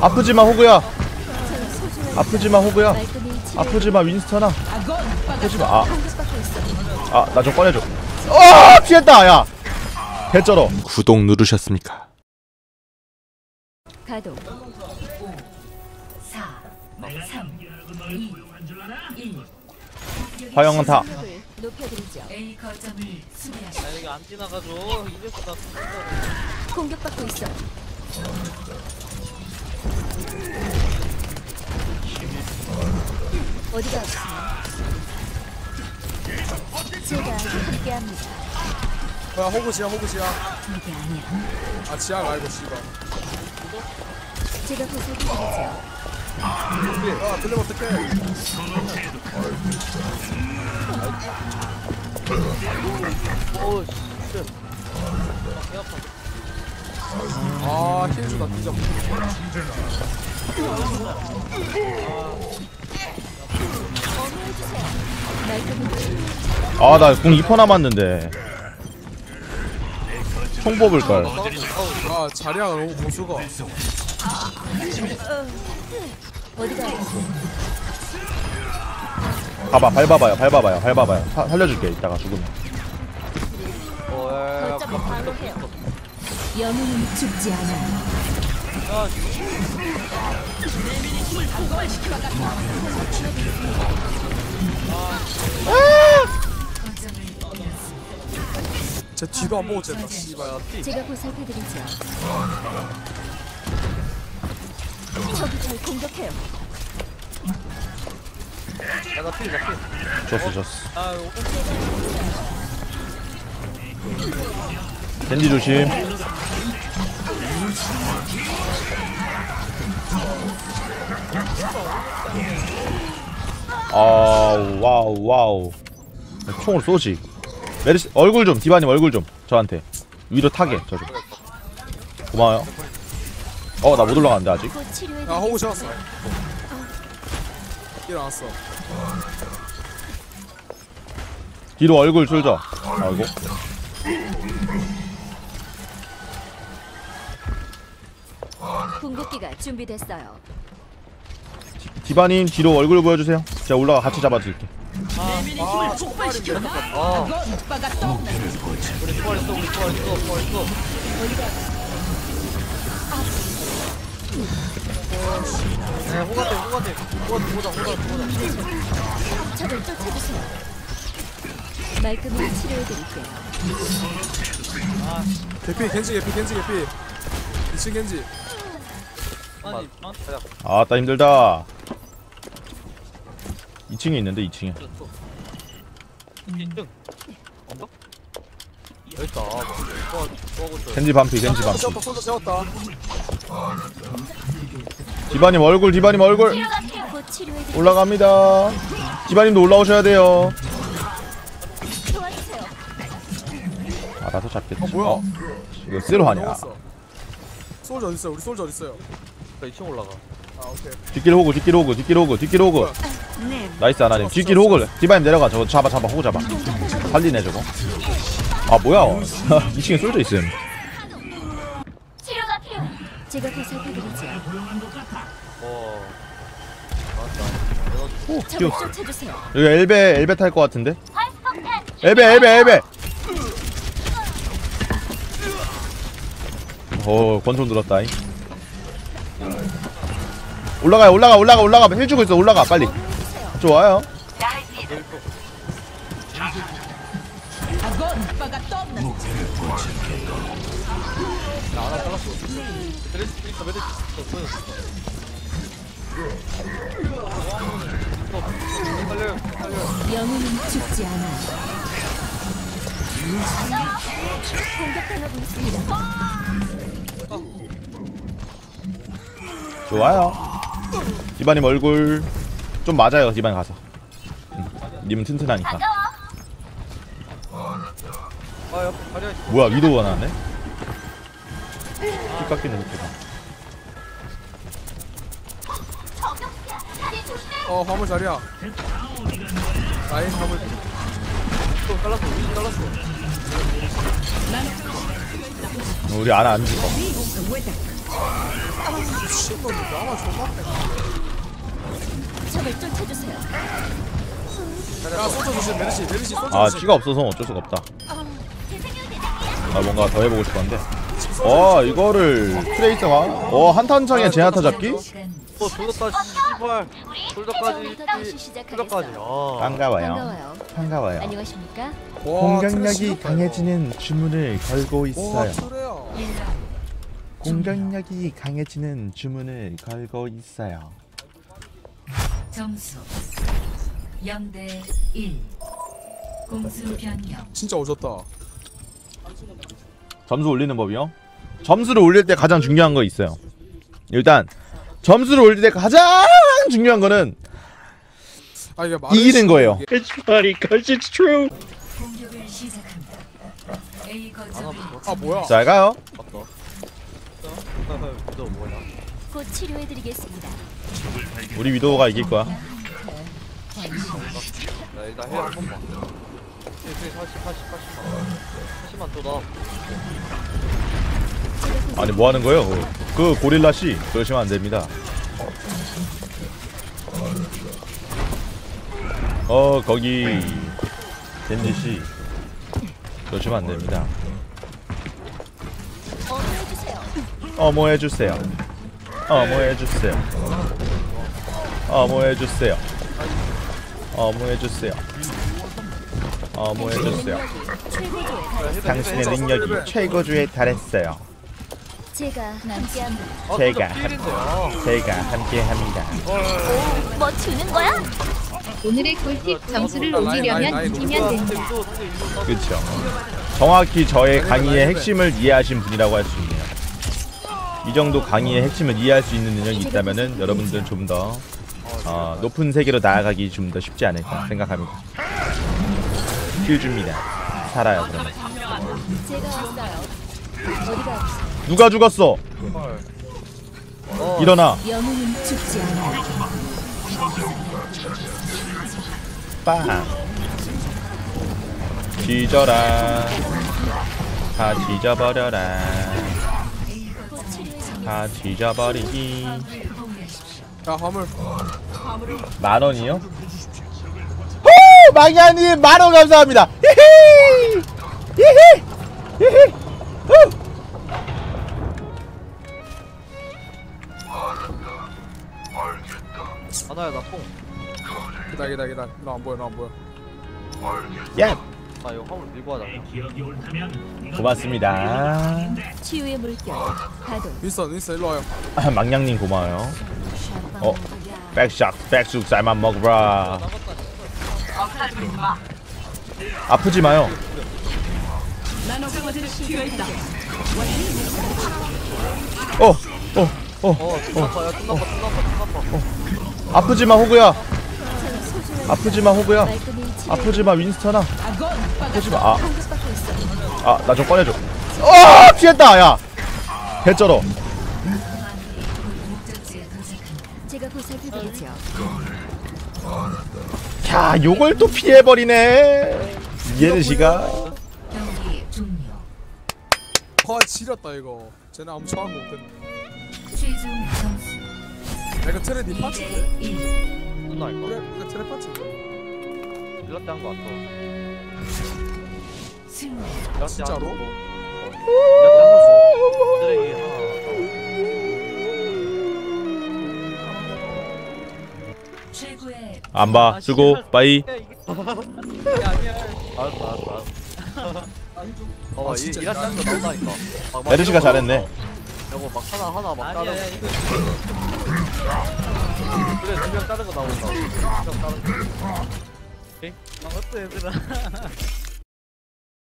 아프지마 호구야 아프지마 치료 아프지마 윈스턴아 아프지마 아 공격받고 있어 아, 나 좀 꺼내줘. 아, 피했다, 야. 개쩔어. 구독 누르셨습니까? 가동 4, 3, 2, 1. 화영은 다. 높여드리죠 A 거점을 수비하십시오. 아 여기 안 지나가죠. 죽는다고. 공격받고 있어 어디가 아프세요? 제가 함께합니다 야 호구 지하 호구 지하 그게 아니야. 아 지하 말고 씨발 제가 보살펴드리죠 야 들리면 어떡해 오 씨. 개 아파. 아 힐주다 뒤져 아, 나 궁 2퍼 남았는데. 총 뽑을 걸. 아 자리야 너무 고수가 어디가? 봐봐, 밟아봐요, 밟아봐요, 밟아봐요. 사, 살려줄게, 이따가 죽으면. 어, 야, 야, 영웅은 죽지 않아. 야, 제 뒤도 안 보고 쨌다 씨발. 제가 보살펴드리죠 저기 잘 공격해요 야, 나 필, 나 필. 졌어, 졌어. 아, 오, 겐지 조심. 아, 와우, 와우. 총으로 쏘지. 메르시, 얼굴 좀, 디바님 얼굴 좀. 저한테. 위로 타게, 저 좀. 고마워요. 어, 나 못 올라갔는데, 아직. 곧야 치료해드리죠 호구 지웠어 일어났어 뒤로 얼굴 쏠져. 아이고. 궁극기가 준비됐어요 디바님 뒤로 얼굴 보여주세요. 제가 올라가 같이 잡아줄게. 아 총발인데 아. 우리 부활했어, 우리 부활했어, 부활했어. 네, 호가대, 호가대, 호가대, 호다, 호다, 호다. 저를 쫓아주세요 말끔히 치료해드릴게요 개피 겐지 개피 겐지 개피 2층 겐지 아니, 아, 야, 아따 힘들다. 2층에 있는데 2층에. 그랬어. 1등. 언더? 여기 있다. 뭐, 뭐 하고 있어? 겐지 반피, 겐지 반피. 채웠다 손도 채웠다 디바님 얼굴, 디바님 얼굴. 올라갑니다. 디바님도 올라오셔야 돼요. 알아서 잡겠지. 어, 뭐야? 어, 이거 쓰로 하냐? 솔저 어딨어요 우리 솔저 어딨어요 나 2층 올라가. 아 오케이 뒷길 호구, 뒷길 호구, 뒷길 호구, 뒷길 호구. 나이스 하나님. 뒷길 호구. 디바님 내려가. 저거 잡아, 잡아, 호구 잡아. 살리네 저거. 아 뭐야? 2층에 쏠져 있음. 치료가 필요해 제가 보살펴드리죠 와. 오, 저를. 쫓아주세요 여기 엘베, 엘베 탈 것 같은데? 엘베, 엘베, 엘베. 어, 권총 들었다잉. 올라가요, 올라가, 올라가, 올라가. 힐 주고 있어, 올라가, 빨리. 좋아요. 영웅은 죽지 않아. 공격당하고 있습니다 좋아요. 디바님 얼굴 좀 맞아요, 디바님 가서. 응. 님은 튼튼하니까. 아, 있어. 뭐야, 위도가 나왔네? 피 깎이는 느낌. 어 화물 자리야 라인 화물 또 잘랐어, 우리 잘랐어. 우리 아나 안 죽어. 미친놈이 나만 존나 패. 적을 쫓아주세요. 야 소저 조심 메르시 메르시 소저 아 조심 키가 없어서 어쩔 수가 없다 나 뭔가 더 해보고 싶었는데 소저 어 이거를 트레이서가 어 한탄창에 제나타 잡기? 어 조졌다 씨발 시작하겠어. 솔저까지 아 반가워요 반가워요. 반가워요 안녕하십니까? 와, 공격력이 강해지는 주문을 걸고 와 있어요 트레야 공격력이 강해지는 주문을 걸고 있어요. 점수 0대 1 공수 변경. 진짜 오졌다. 점수 올리는 법이요? 점수를 올릴 때 가장 중요한 거 있어요. 일단 점수를 올릴 때 가장 중요한 거는 아 이게 말을 이기는 거예요. 이게- 공격을 시작합니다. A 거점을 아 뭐야? 잘 가요 너 뭐야 곧 치료해드리겠습니다. 우리 위도우가 이길 거야. 나 일단 해한 번만. 1 40 40 80만 80만 또나. 제가 아니 뭐 하는 거예요? 그, 그 고릴라 씨 그러시면 안 됩니다. 어 거기 젠지 씨 그러시면 안 됩니다 어머해주세요. 어머 해주세요 어머 해주세요 어머 해주세요 어머 해주세요 어머 해주세요 당신의 능력이 최고조에 달했어요 제가 함께합니다. 제가 아 제가 함께합니다 뭐 주는 거야? 오늘의 꿀팁 점수를 올리려면 이기면 됩니다. 그렇죠 정확히 저의 강의의 핵심을 이해하신 분이라고 할 수 있네요 이 정도 강의의 핵심을 이해할 수 있는 능력이 있다면은 여러분들은 좀 더 어, 높은 세계로 나아가기 좀 더 쉽지 않을까 생각합니다. 킬 줍니다. 살아요 그러면? 누가 죽었어? 일어나. 빵. 뒤져라. 다 뒤져버려라 다. 다 뒤져버리기 야 화물 만 원이요? 호! 망야님 만원 감사합니다. 히히! 히히! 히히! 후! 하나야 나뽕 기다 기다 기다 너안 보여 너안 보여 야! 아 이거 화물 밀고 하자 고맙습니다. 치유의 물결. 가동. 윈스턴 윈스턴 일로 와요 망냥님 고마워요. 어, 백샷, 백숙 쌀만 먹어라. 아프지 마요. 어, 어, 어, 어 끝났다 야 끝났다 끝났다 끝났다 아프지 마 호구야. 저는 소중한 아프지 마 호구야. 말끔히 치료. 아프지 마 윈스턴아. 아프지 마. 아, 공격받고 있어. 아, 나 좀 꺼내줘. 아, 피했다, 야. 개쩔어. 야, 요걸 또 피해버리네. 종료 와 지렸다 이거 쟤네 아무 최종 점수 야 이거 트레 니 2대 파츠인데? 1 끝나니까 그래 이거 트레 파츠인데? 일라떼 한거 같아 진짜로? 안 봐. 수고. 빠이. 알았어 알았어 알았어 어 아, 이- 진짜 일라떼 한거 나온다니까 막- 막 메르시가 이런 거 잘했네. 여보 막 하나 하나 막 다른 그래 두명 다른 거 나온다 두명 다른 거 오케이? 아 어때 얘들아